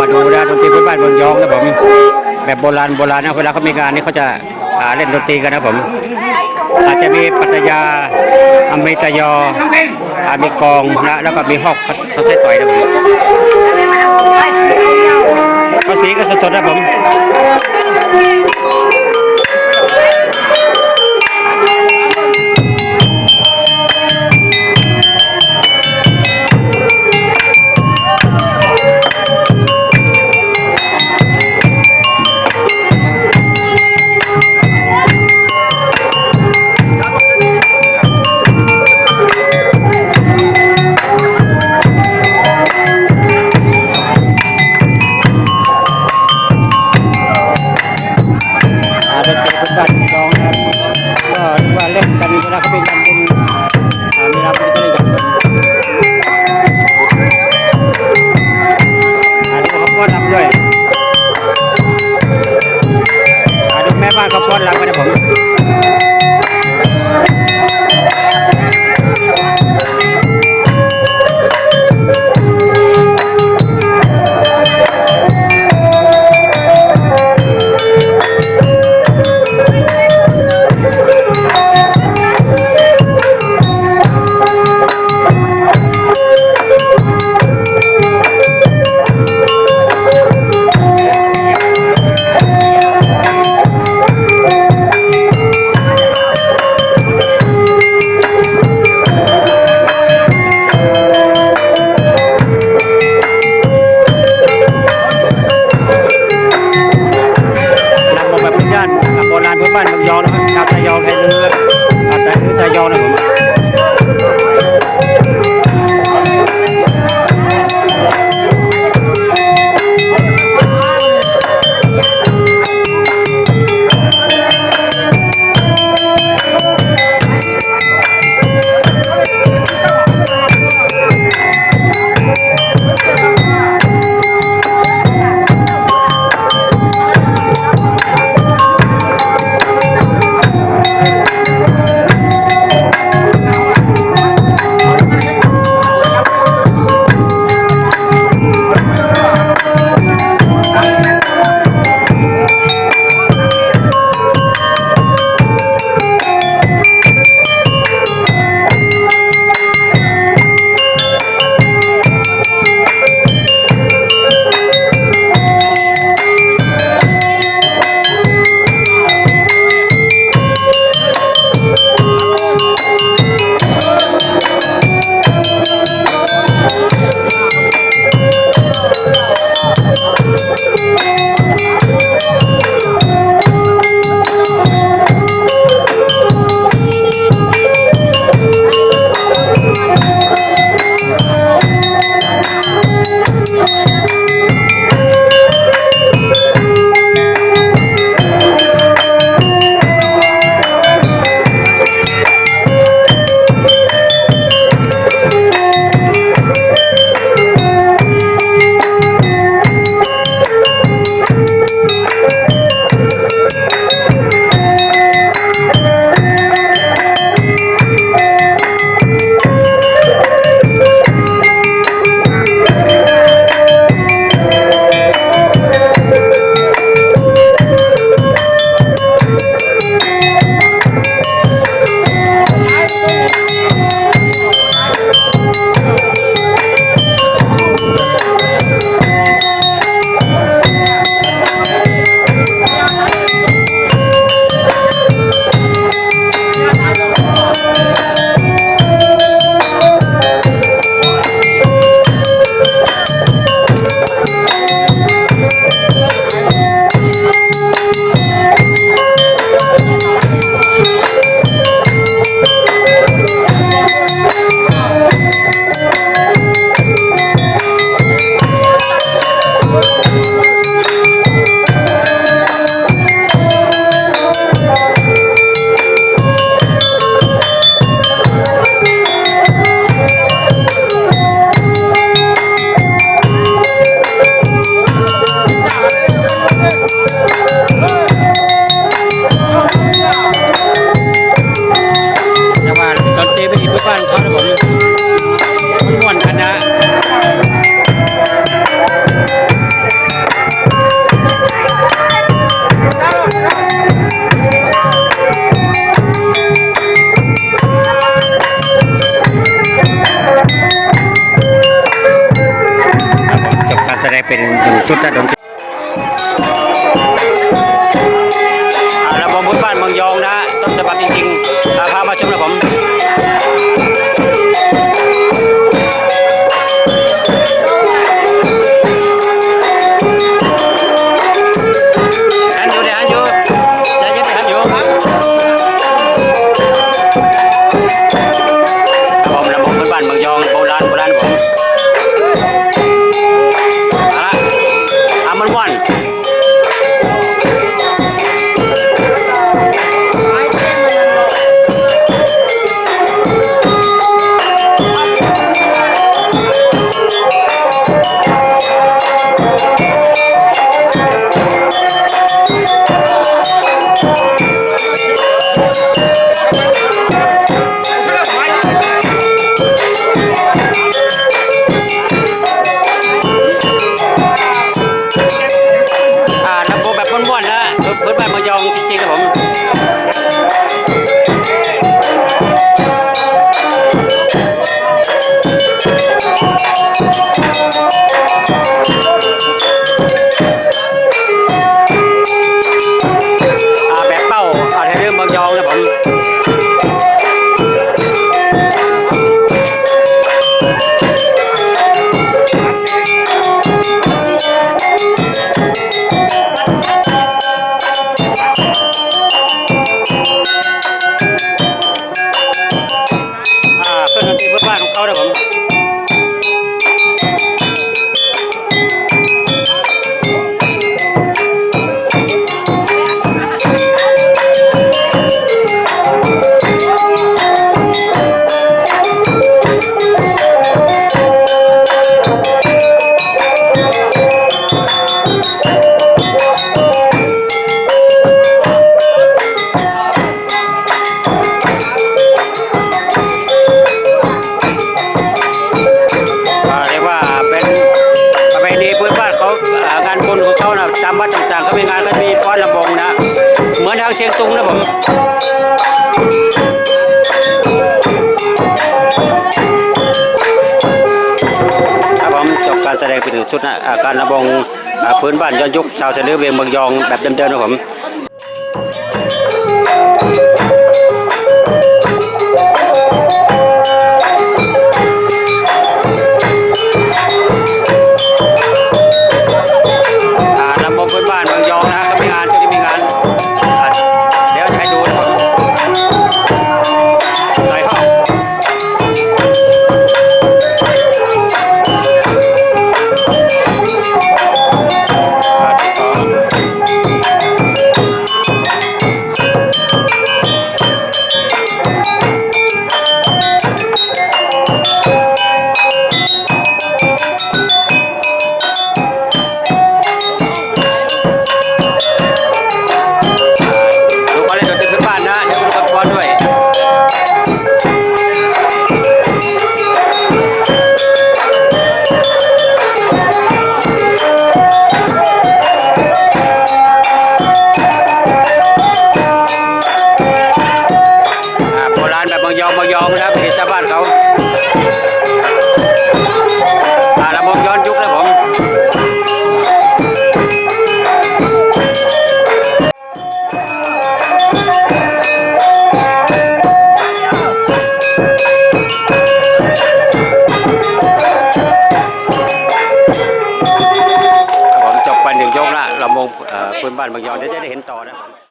มาดูนะดนตรีพื้นบ้านเมืองยองนะผมแบบโบราณโบราณนะเวลาเขามีงานนี่เขาจะเล่นดนตรีกันนะผม อาจจะมีปัตยาอเมตยออมีกองนะแล้วก็มีฮอกเขาเขาใช้ต่อยนะผมภาษีก็สดๆนะผม kami muna แสดงเป็นชุดนักดนตรี เชียงตุงนะผมครับผมจบการแสดงเป็นชุดนะการระบงพื้นบ้านย้อนยุคชาวทะเลเวียงเมืองยองแบบเดิมๆนะผม